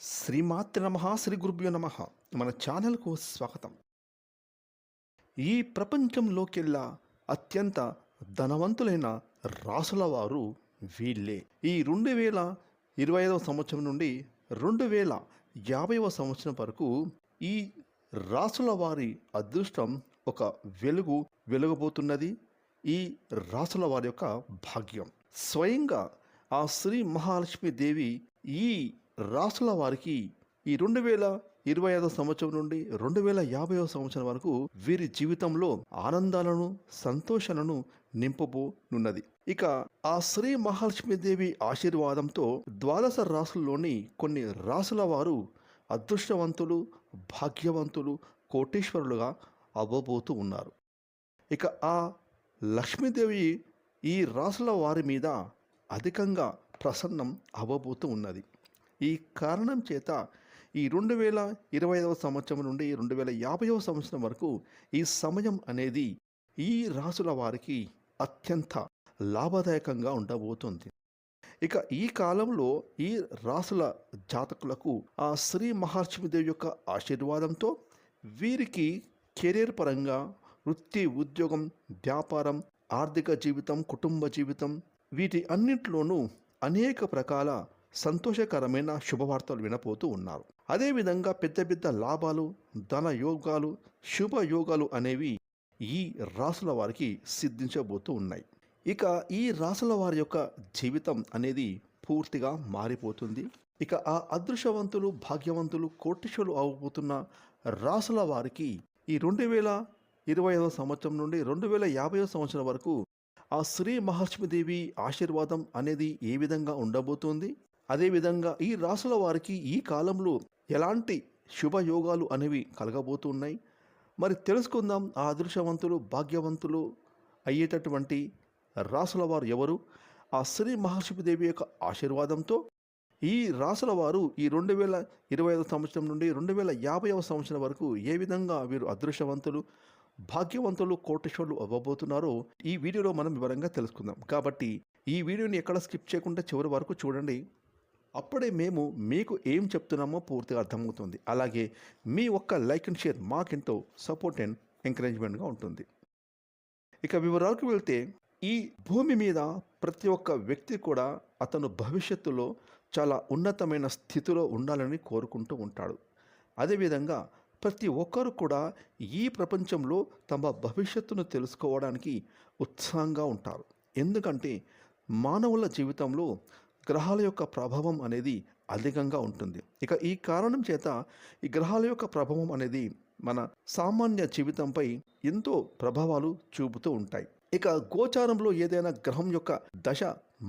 శ్రీమాతృ నమ శ్రీ గురుభ్యో నమ. మన ఛానల్కు స్వాగతం. ఈ ప్రపంచంలోకెల్లా అత్యంత ధనవంతులైన రాసుల వారు వీళ్ళే. ఈ రెండు వేల ఇరవై ఐదవ సంవత్సరం నుండి రెండు వేల యాభైవ సంవత్సరం వరకు ఈ రాసుల వారి అదృష్టం ఒక వెలుగు వెలుగబోతున్నది. ఈ రాసుల వారి యొక్క భాగ్యం. స్వయంగా ఆ శ్రీ మహాలక్ష్మి దేవి ఈ రాసుల వారికి ఈ రెండు వేల ఇరవై ఐదో సంవత్సరం నుండి రెండు వేల యాభైవ సంవత్సరం వరకు వీరి జీవితంలో ఆనందాలను సంతోషాలను నింపబోనున్నది. ఇక ఆ శ్రీ మహాలక్ష్మీదేవి ఆశీర్వాదంతో ద్వాదశ రాసుల్లోని కొన్ని రాసుల వారు అదృష్టవంతులు భాగ్యవంతులు కోటీశ్వరులుగా అవ్వబోతూ ఉన్నారు. ఇక ఆ లక్ష్మీదేవి ఈ రాసుల వారి మీద అధికంగా ప్రసన్నం అవ్వబోతూ ఉన్నది. ఈ కారణం చేత ఈ రెండు వేల ఇరవై ఐదవ సంవత్సరం నుండి రెండు వేల యాభైవ సంవత్సరం వరకు ఈ సమయం అనేది ఈ రాసుల వారికి అత్యంత లాభదాయకంగా ఉండబోతుంది. ఇక ఈ కాలంలో ఈ రాసుల జాతకులకు ఆ శ్రీ మహాలక్ష్మీదేవి యొక్క ఆశీర్వాదంతో వీరికి కెరీర్ పరంగా వృత్తి ఉద్యోగం వ్యాపారం ఆర్థిక జీవితం కుటుంబ జీవితం వీటి అన్నింటిలోనూ అనేక రకాల సంతోషకరమైన శుభవార్తలు వినపోతూ ఉన్నారు. అదేవిధంగా పెద్ద పెద్ద లాభాలు ధన యోగాలు శుభ యోగాలు అనేవి ఈ రాసుల వారికి సిద్ధించబోతూ ఉన్నాయి. ఇక ఈ రాసుల వారి యొక్క జీవితం అనేది పూర్తిగా మారిపోతుంది. ఇక ఆ అదృశ్యవంతులు భాగ్యవంతులు కోటిషులు అవబోతున్న రాసుల వారికి ఈ రెండు వేల ఇరవై ఐదవ సంవత్సరం నుండి రెండు వేల యాభై సంవత్సరం వరకు ఆ శ్రీ మహాలక్ష్మీదేవి ఆశీర్వాదం అనేది ఏ విధంగా ఉండబోతోంది? అదేవిధంగా ఈ రాసుల వారికి ఈ కాలంలో ఎలాంటి శుభయోగాలు అనేవి కలగబోతున్నాయి? మరి తెలుసుకుందాం ఆ అదృశ్యవంతులు భాగ్యవంతులు అయ్యేటటువంటి రాసుల వారు ఎవరు? ఆ శ్రీ మహాలక్ష్మీదేవి యొక్క ఆశీర్వాదంతో ఈ రాసుల వారు ఈ రెండు వేల ఇరవై ఐదు సంవత్సరం నుండి రెండు వేల యాభైవ సంవత్సరం వరకు ఏ విధంగా వీరు అదృశ్యవంతులు భాగ్యవంతులు కోటేశ్వర్లు అవ్వబోతున్నారో ఈ వీడియోలో మనం వివరంగా తెలుసుకుందాం. కాబట్టి ఈ వీడియోని ఎక్కడ స్కిప్ చేయకుండా చివరి వరకు చూడండి. అప్పుడే మేము మీకు ఏం చెప్తున్నామో పూర్తిగా అర్థమవుతుంది. అలాగే మీ ఒక్క లైక్ అండ్ షేర్ మాకెంతో సపోర్ట్ అండ్ ఎంకరేజ్మెంట్గా ఉంటుంది. ఇక వివరాలకు వెళ్తే ఈ భూమి మీద ప్రతి ఒక్క వ్యక్తి కూడా అతను భవిష్యత్తులో చాలా ఉన్నతమైన స్థితిలో ఉండాలని కోరుకుంటూ ఉంటాడు. అదేవిధంగా ప్రతి ఒక్కరు కూడా ఈ ప్రపంచంలో తమ భవిష్యత్తును తెలుసుకోవడానికి ఉత్సాహంగా ఉంటారు. ఎందుకంటే మానవుల జీవితంలో గ్రహాల యొక్క ప్రభావం అనేది అధికంగా ఉంటుంది. ఇక ఈ కారణం చేత ఈ గ్రహాల యొక్క ప్రభావం అనేది మన సామాన్య జీవితంపై ఎంతో ప్రభావాలు చూపుతూ ఉంటాయి. ఇక గోచారంలో ఏదైనా గ్రహం యొక్క దశ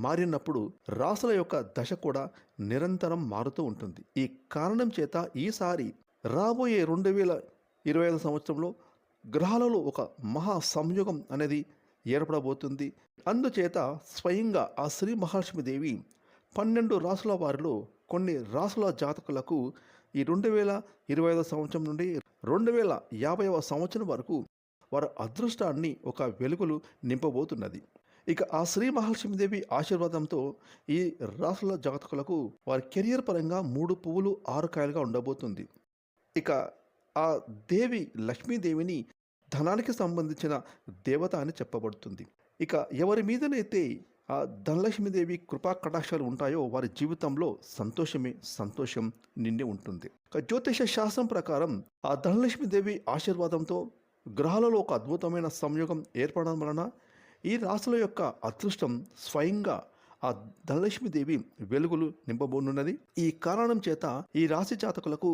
మారినప్పుడు రాసుల యొక్క దశ కూడా నిరంతరం మారుతూ ఉంటుంది. ఈ కారణం చేత ఈసారి రాబోయే రెండు వేల ఇరవై ఐదు సంవత్సరంలో గ్రహాలలో ఒక మహా సంయోగం అనేది ఏర్పడబోతుంది. అందుచేత స్వయంగా ఆ శ్రీ మహాలక్ష్మీదేవి పన్నెండు రాసుల వారిలో కొన్ని రాసుల జాతకులకు ఈ రెండు వేల ఇరవై ఐదో సంవత్సరం నుండి రెండు వేల యాభైవ సంవత్సరం వరకు వారి అదృష్టాన్ని ఒక వెలుగులు నింపబోతున్నది. ఇక ఆ శ్రీ మహాలక్ష్మీదేవి ఆశీర్వాదంతో ఈ రాసుల జాతకులకు వారి కెరియర్ పరంగా మూడు పువ్వులు ఆరు కాయలుగా ఉండబోతుంది. ఇక ఆ దేవి లక్ష్మీదేవిని ధనానికి సంబంధించిన దేవత అని చెప్పబడుతుంది. ఇక ఎవరి మీదనైతే ధనలక్ష్మీదేవి కృపా కటాక్షాలు ఉంటాయో వారి జీవితంలో సంతోషమే సంతోషం నిండి ఉంటుంది. జ్యోతిష శాస్త్రం ప్రకారం ఆ ధనలక్ష్మీదేవి ఆశీర్వాదంతో గ్రహాలలో ఒక అద్భుతమైన సంయోగం ఏర్పడడం వలన ఈ రాశుల యొక్క అదృష్టం స్వయంగా ఆ ధనలక్ష్మీదేవి వెలుగులు నింపబోనున్నది. ఈ కారణం చేత ఈ రాశి జాతకులకు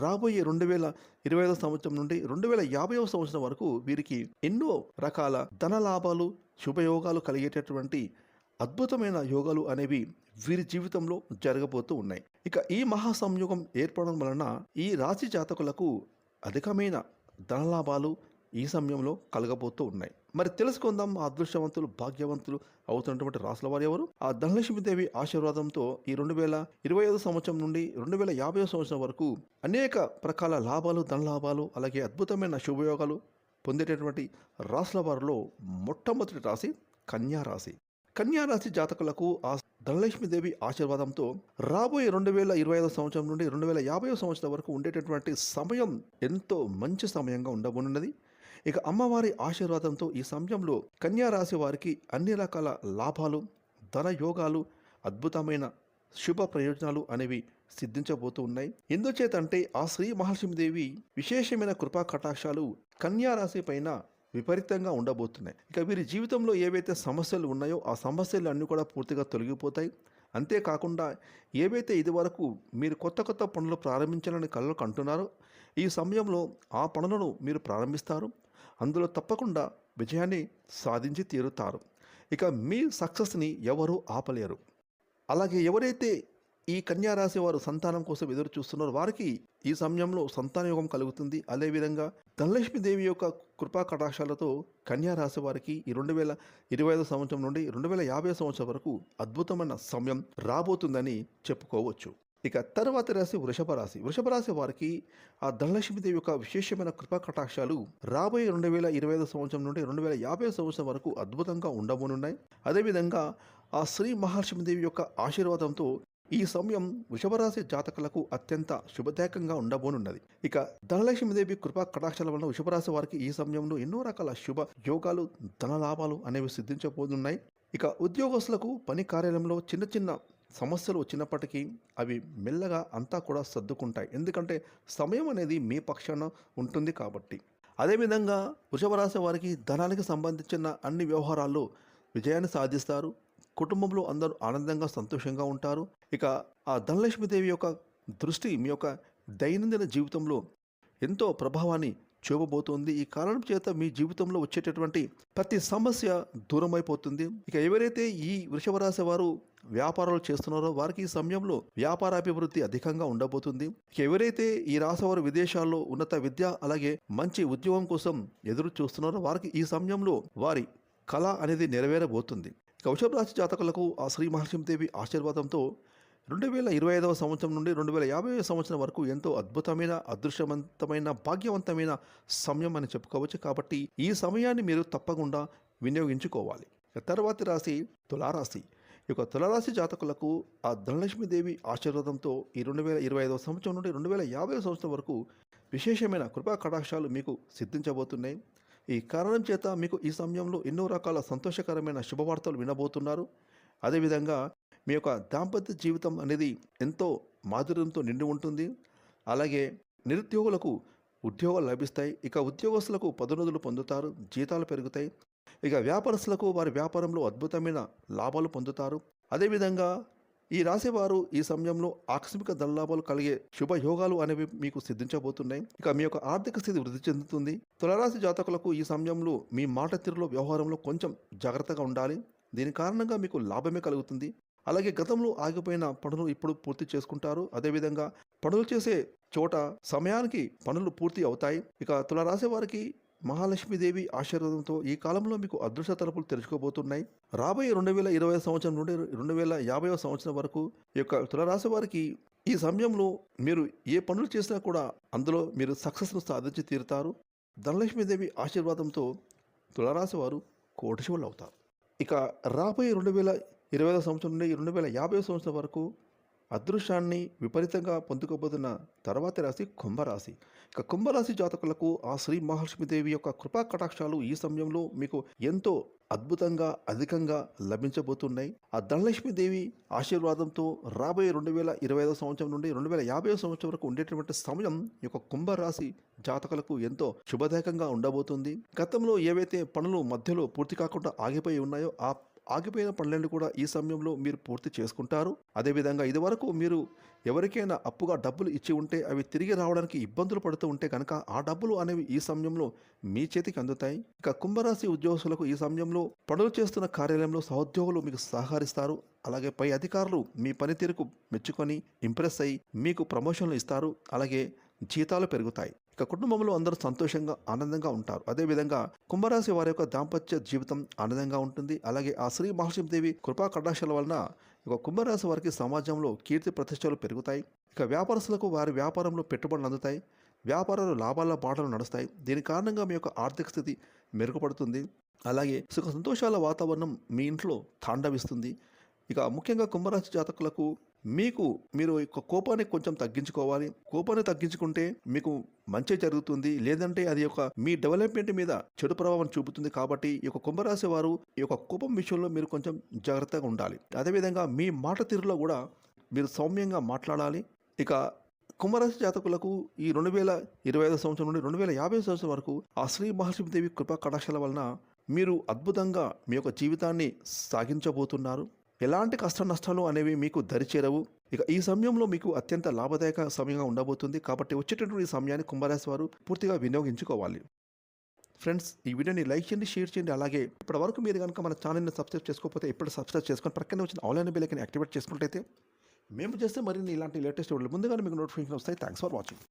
రాబోయే రెండు వేల ఇరవై ఐదవ సంవత్సరం నుండి రెండు వేల యాభైవ సంవత్సరం వరకు వీరికి ఎన్నో రకాల ధన లాభాలు శుభయోగాలు కలిగేటటువంటి అద్భుతమైన యోగాలు అనేవి వీరి జీవితంలో జరగబోతూ ఉన్నాయి. ఇక ఈ మహాసంయోగం ఏర్పడడం వలన ఈ రాశి జాతకులకు అధికమైన ధనలాభాలు ఈ సమయంలో కలగబోతూ ఉన్నాయి. మరి తెలుసుకుందాం అదృష్టవంతులు భాగ్యవంతులు అవుతున్నటువంటి రాసుల వారు ఎవరు? ఆ ధనలక్ష్మీదేవి ఆశీర్వాదంతో ఈ రెండు వేల ఇరవై ఐదు సంవత్సరం నుండి రెండు వేల యాభై సంవత్సరం వరకు అనేక ప్రకాల లాభాలు ధనలాభాలు అలాగే అద్భుతమైన శుభయోగాలు పొందేటటువంటి రాసుల వారిలో మొట్టమొదటి రాశి కన్యా రాశి. కన్యా రాశి జాతకులకు ఆ ధనలక్ష్మీదేవి ఆశీర్వాదంతో రాబోయే రెండు వేల ఇరవై ఐదో సంవత్సరం నుండి రెండు వేల యాభై సంవత్సరం వరకు ఉండేటటువంటి సమయం ఎంతో మంచి సమయంగా ఉండబోనున్నది. ఇక అమ్మవారి ఆశీర్వాదంతో ఈ సమయంలో కన్యా రాశి వారికి అన్ని రకాల లాభాలు ధన యోగాలు అద్భుతమైన శుభ ప్రయోజనాలు అనేవి సిద్ధించబోతూ ఉన్నాయి ఎందుచేతంటే ఆ శ్రీ మహాలక్ష్మీదేవి విశేషమైన కృపా కటాక్షాలు కన్యారాశి పైన విపరీతంగా ఉండబోతున్నాయి. ఇక వీరి జీవితంలో ఏవైతే సమస్యలు ఉన్నాయో ఆ సమస్యలు అన్నీ కూడా పూర్తిగా తొలగిపోతాయి. అంతేకాకుండా ఏవైతే ఇదివరకు మీరు కొత్త కొత్త పనులు ప్రారంభించాలని కళ్ళకు కంటున్నారో ఈ సమయంలో ఆ పనులను మీరు ప్రారంభిస్తారు. అందులో తప్పకుండా విజయాన్ని సాధించి తీరుతారు. ఇక మీ సక్సెస్ని ఎవరూ ఆపలేరు. అలాగే ఎవరైతే ఈ కన్యారాశి వారు సంతానం కోసం ఎదురు చూస్తున్నారు. వారికి ఈ సమయంలో సంతాన యోగం కలుగుతుంది. అదేవిధంగా ధనలక్ష్మీదేవి యొక్క కృపా కటాక్షాలతో కన్యారాశి వారికి ఈ రెండు వేల ఇరవై ఐదు సంవత్సరం నుండి రెండు వేల యాభై సంవత్సరం వరకు అద్భుతమైన సమయం రాబోతుందని చెప్పుకోవచ్చు. ఇక తర్వాత రాశి వృషభ రాశి. వృషభ రాశి వారికి ఆ ధనలక్ష్మీదేవి యొక్క విశేషమైన కృపా కటాక్షాలు రాబోయే రెండు వేల ఇరవై ఐదు సంవత్సరం నుండి రెండు వేల యాభై సంవత్సరం వరకు అద్భుతంగా ఉండబోనున్నాయి. అదేవిధంగా ఆ శ్రీ మహాలక్ష్మీదేవి యొక్క ఆశీర్వాదంతో ఈ సమయం వృషభరాశి జాతకులకు అత్యంత శుభదాయకంగా ఉండబోనున్నది. ఇక ధనలక్ష్మీదేవి కృపా కటాక్షాల వలన వృషభరాశి వారికి ఈ సమయంలో ఎన్నో రకాల శుభ యోగాలు ధన లాభాలు అనేవి సిద్ధించబోతున్నాయి. ఇక ఉద్యోగస్తులకు పని కార్యాలయంలో చిన్న చిన్న సమస్యలు వచ్చినప్పటికీ అవి మెల్లగా అంతా కూడా సర్దుకుంటాయి. ఎందుకంటే సమయం అనేది మీ పక్షాన ఉంటుంది కాబట్టి. అదేవిధంగా వృషభరాశి వారికి ధనానికి సంబంధించిన అన్ని వ్యవహారాల్లో విజయాన్ని సాధిస్తారు. కుటుంబంలో అందరూ ఆనందంగా సంతోషంగా ఉంటారు. ఇక ఆ ధనలక్ష్మీదేవి యొక్క దృష్టి మీ యొక్క దైనందిన జీవితంలో ఎంతో ప్రభావాన్ని చూపబోతోంది. ఈ కారణం చేత మీ జీవితంలో వచ్చేటటువంటి ప్రతి సమస్య దూరం అయిపోతుంది ఇక ఎవరైతే ఈ వృషభ రాశి వారు వ్యాపారాలు చేస్తున్నారో వారికి ఈ సమయంలో వ్యాపారాభివృద్ధి అధికంగా ఉండబోతుంది. ఇక ఎవరైతే ఈ రాశి వారు విదేశాల్లో ఉన్నత విద్య అలాగే మంచి ఉద్యోగం కోసం ఎదురు చూస్తున్నారో వారికి ఈ సమయంలో వారి కళ అనేది నెరవేరబోతుంది. ఇక వృషభ రాశి జాతకులకు ఆ శ్రీ మహాలక్ష్మీదేవి ఆశీర్వాదంతో రెండు వేల ఇరవై ఐదవ సంవత్సరం నుండి రెండు వేల యాభై సంవత్సరం వరకు ఎంతో అద్భుతమైన అదృశ్యవంతమైన భాగ్యవంతమైన సమయం అని చెప్పుకోవచ్చు. కాబట్టి ఈ సమయాన్ని మీరు తప్పకుండా వినియోగించుకోవాలి. తర్వాతి రాశి తులారాశి. ఇక యొక్క తులారాశి జాతకులకు ఆ ధనలక్ష్మీదేవి ఆశీర్వాదంతో ఈ రెండు వేల ఇరవై ఐదవ సంవత్సరం నుండి రెండు వేల యాభై సంవత్సరం వరకు విశేషమైన కృపా కటాక్షాలు మీకు సిద్ధించబోతున్నాయి. ఈ కారణం చేత మీకు ఈ సమయంలో ఎన్నో రకాల సంతోషకరమైన శుభవార్తలు వినబోతున్నారు. అదేవిధంగా మీ యొక్క దాంపత్య జీవితం అనేది ఎంతో మాధుర్యంతో నిండి ఉంటుంది. అలాగే నిరుద్యోగులకు ఉద్యోగాలు లభిస్తాయి. ఇక ఉద్యోగస్తులకు పదోన్నతులు పొందుతారు. జీతాలు పెరుగుతాయి. ఇక వ్యాపారస్తులకు వారి వ్యాపారంలో అద్భుతమైన లాభాలు పొందుతారు. అదేవిధంగా ఈ రాశివారు ఈ సమయంలో ఆకస్మిక ధనలాభాలు కలిగే శుభయోగాలు అనేవి మీకు సిద్ధించబోతున్నాయి. ఇక మీ యొక్క ఆర్థిక స్థితి వృద్ధి చెందుతుంది. తులరాశి జాతకులకు ఈ సమయంలో మీ మాట తీరులో వ్యవహారంలో కొంచెం జాగ్రత్తగా ఉండాలి. దీని కారణంగా మీకు లాభమే కలుగుతుంది. అలాగే గతంలో ఆగిపోయిన పనులు ఇప్పుడు పూర్తి చేసుకుంటారు. అదేవిధంగా పనులు చేసే చోట సమయానికి పనులు పూర్తి అవుతాయి. ఇక తులరాశి వారికి మహాలక్ష్మీదేవి ఆశీర్వాదంతో ఈ కాలంలో మీకు అదృష్ట తలుపులు తెరుచుకోబోతున్నాయి. రాబోయే రెండు వేల ఇరవై సంవత్సరం నుండి రెండు వేల యాభై సంవత్సరం వరకు ఈ యొక్క తులరాశి వారికి ఈ సమయంలో మీరు ఏ పనులు చేసినా కూడా అందులో మీరు సక్సెస్ను సాధించి తీరుతారు. ధనలక్ష్మీదేవి ఆశీర్వాదంతో తులరాశి వారు కోటిశివులు అవుతారు. ఇక రాబోయే రెండు వేల ఇరవై సంవత్సరం నుండి రెండు వేల యాభై సంవత్సరం వరకు అదృశ్యాన్ని విపరీతంగా పొందుకోబోతున్న తర్వాతి రాశి కుంభరాశి. ఇక కుంభరాశి జాతకులకు ఆ శ్రీ మహాలక్ష్మీదేవి యొక్క కృపా కటాక్షాలు ఈ సమయంలో మీకు ఎంతో అద్భుతంగా అధికంగా లభించబోతున్నాయి. ఆ ధనలక్ష్మీదేవి ఆశీర్వాదంతో రాబోయే రెండు వేల ఇరవై ఐదో సంవత్సరం నుండి రెండు వేల యాభై సంవత్సరం వరకు ఉండేటటువంటి సమయం ఈ యొక్క కుంభరాశి జాతకులకు ఎంతో శుభదాయకంగా ఉండబోతుంది. గతంలో ఏవైతే పనులు మధ్యలో పూర్తి కాకుండా ఆగిపోయి ఉన్నాయో ఆ ఆగిపోయిన పనులను కూడా ఈ సమయంలో మీరు పూర్తి చేసుకుంటారు. అదేవిధంగా ఇదివరకు మీరు ఎవరికైనా అప్పుగా డబ్బులు ఇచ్చి ఉంటే అవి తిరిగి రావడానికి ఇబ్బందులు పడుతూ ఉంటే కనుక ఆ డబ్బులు అనేవి ఈ సమయంలో మీ చేతికి అందుతాయి. ఇక కుంభరాశి ఉద్యోగస్తులకు ఈ సమయంలో పనులు చేస్తున్న కార్యాలయంలో సహోద్యోగులు మీకు సహకరిస్తారు. అలాగే పై అధికారులు మీ పనితీరుకు మెచ్చుకొని ఇంప్రెస్ అయ్యి మీకు ప్రమోషన్లు ఇస్తారు. అలాగే జీతాలు పెరుగుతాయి. ఇక కుటుంబంలో అందరూ సంతోషంగా ఆనందంగా ఉంటారు. అదేవిధంగా కుంభరాశి వారి యొక్క దాంపత్య జీవితం ఆనందంగా ఉంటుంది. అలాగే ఆ శ్రీ మహాలక్ష్మీదేవి కృపా కటాక్షాల వలన ఇక కుంభరాశి వారికి సమాజంలో కీర్తి ప్రతిష్టలు పెరుగుతాయి. ఇక వ్యాపారస్తులకు వారి వ్యాపారంలో పెట్టుబడులు అందుతాయి. వ్యాపారాలు లాభాల బాటలు నడుస్తాయి. దీని కారణంగా మీ యొక్క ఆర్థిక స్థితి మెరుగుపడుతుంది. అలాగే సుఖ సంతోషాల వాతావరణం మీ ఇంట్లో తాండవిస్తుంది. ఇక ముఖ్యంగా కుంభరాశి జాతకులకు మీకు మీరు యొక్క కోపాన్ని కొంచెం తగ్గించుకోవాలి. కోపాన్ని తగ్గించుకుంటే మీకు మంచి జరుగుతుంది. లేదంటే అది యొక్క మీ డెవలప్మెంట్ మీద చెడు ప్రభావం చూపుతుంది కాబట్టి ఈ యొక్క కుంభరాశి వారు ఈ యొక్క కోపం విషయంలో మీరు కొంచెం జాగ్రత్తగా ఉండాలి. అదేవిధంగా మీ మాట తీరులో కూడా మీరు సౌమ్యంగా మాట్లాడాలి. ఇక కుంభరాశి జాతకులకు ఈ రెండు వేల ఇరవై ఐదు సంవత్సరం నుండి రెండు వేల యాభై సంవత్సరం వరకు ఆ శ్రీ మహాలక్ష్మీదేవి కృపా కటాక్షల వలన మీరు అద్భుతంగా మీ యొక్క జీవితాన్ని సాగించబోతున్నారు. ఎలాంటి కష్ట నష్టాలు అనేవి మీకు దరిచేరవు? ఇక ఈ సమయంలో మీకు అత్యంత లాభదాయక సమయంగా ఉండబోతుంది. కాబట్టి వచ్చేటటువంటి సమయాన్ని కుంభరాశి వారు పూర్తిగా వినియోగించుకోవాలి. ఫ్రెండ్స్ ఈ వీడియోని లైక్ చేయండి షేర్ చేయండి. అలాగే ఇప్పటి వరకు మీరు కనుక మన ఛానల్ని సబ్స్క్రైబ్ చేసుకోకపోతే ఇప్పుడు సబ్స్క్రైబ్ చేసుకొని ప్రక్కనే వచ్చిన ఆన్లైన్ బిల్లని యాక్టివేట్ చేసుకున్నట్టయితే మేము చేస్తే మరిన్ని ఇలాంటి లేటెస్ట్ వీడియోలు ముందుగానే మీకు నోటిఫికేషన్ వస్తాయి. Thanks for watching.